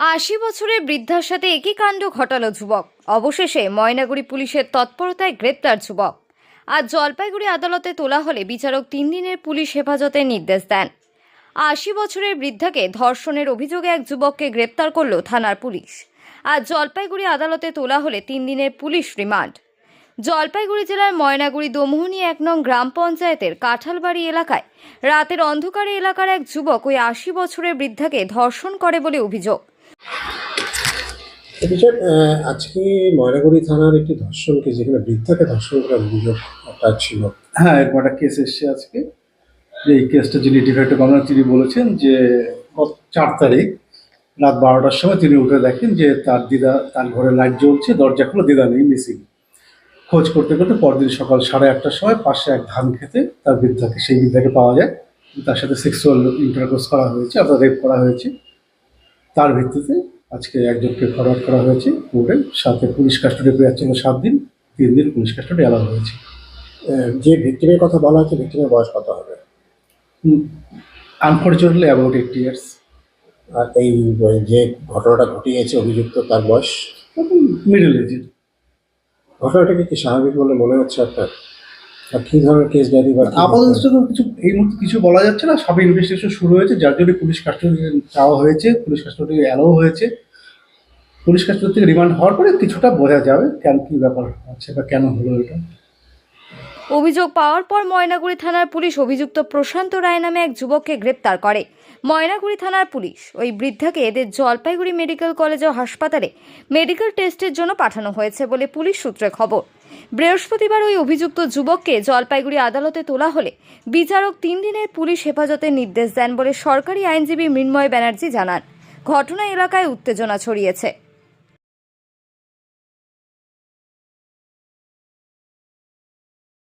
আশি বছরের বৃদ্ধার সাথে একই কাণ্ড ঘটালো যুবক। অবশেষে ময়নাগুড়ি পুলিশের তৎপরতায় গ্রেপ্তার যুবক। আজ জলপাইগুড়ি আদালতে তোলা হলে বিচারক তিন দিনের পুলিশ হেফাজতের নির্দেশ দেন। আশি বছরের বৃদ্ধাকে ধর্ষণের অভিযোগে এক যুবককে গ্রেপ্তার করল থানার পুলিশ। আজ জলপাইগুড়ি আদালতে তোলা হলে তিন দিনের পুলিশ রিমান্ড। জলপাইগুড়ি জেলার ময়নাগুড়ি দমোহনী এক নং গ্রাম পঞ্চায়েতের কাঁঠালবাড়ি এলাকায় রাতের অন্ধকারে এলাকার এক যুবক ওই আশি বছরের বৃদ্ধাকে ধর্ষণ করে বলে অভিযোগ। অভিযোগ আজকে ময়নাগুড়ি থানার একটি ধর্ষণ যেখানে বৃদ্ধাকে ধর্ষণ করার অভিযোগ ছিল। হ্যাঁ এরকম একটা কেস এসছে আজকে। যে এই কেসটা যিনি ডিফেক্টিভ কমিশনার তিনি বলেছেন যে চার তারিখ রাত বারোটার সময় তিনি উঠে দেখেন যে তার দিদা, তার ঘরে লাইট জ্বলছে, দরজা খুলে দিদা নেই মিসিং খোঁজ করতে করতে পরদিন সকাল সাড়ে আটটার সময় পাশে এক ধান খেতে তার বৃদ্ধাকে, সেই বৃদ্ধাকে পাওয়া যায়। তার সাথে সেক্সুয়াল ইন্টারকোর্স করা হয়েছে, অর্থাৎ রেপ করা হয়েছে। তার ভিত্তিতে আজকে একজনকে ফরওয়ার্ড করা হয়েছে কোর্টে সাথে পুলিশ কাস্টডি পেয়ে ছিল সাত দিন তিন দিন পুলিশ কাস্টডি অ্যালাউ হয়েছে। যে ভিক্টিমের কথা বলা হচ্ছে ভিক্টিমের বয়স কত হবে? আনফর্চুনেটলি অ্যাবাউট এইট ইয়ার্স আর এই যে ঘটনাটা ঘটিয়েছে অভিযুক্ত তার বয়স? মিডল এজের ঘটনাটাকে কি স্বাভাবিক বলে মনে হচ্ছে আপনার? কি ধরনের কেস ডায়েরি বা আপাতত কিছু এই মুহূর্তে কিছু বলা যাচ্ছে না। সব ইনভেস্টিগেশন শুরু হয়েছে। যার জন্য পুলিশ কাস্টডি চাওয়া হয়েছে। পুলিশ কাস্টডি অ্যালাউ হয়েছে। পুলিশ কাস্টডি থেকে রিমান্ড হওয়ার পরে কিছুটা বোঝা যাবে কেন কি ব্যাপার আছে বা কেন হলো এটা। অভিযোগ পাওয়ার পর ময়নাগুড়ি থানার পুলিশ অভিযুক্ত প্রশান্ত রায় নামে এক যুবককে গ্রেপ্তার করে। ময়নাগুড়ি থানার পুলিশ ওই বৃদ্ধাকে এদের জলপাইগুড়ি মেডিকেল কলেজ ও হাসপাতালে মেডিকেল টেস্টের জন্য পাঠানো হয়েছে বলে পুলিশ সূত্রে খবর। বৃহস্পতিবার ওই অভিযুক্ত যুবককে জলপাইগুড়ি আদালতে তোলা হলে বিচারক তিন দিনের পুলিশ হেফাজতের নির্দেশ দেন বলে সরকারি আইনজীবী মৃন্ময় ব্যানার্জি জানান। ঘটনা এলাকায় উত্তেজনা ছড়িয়েছে।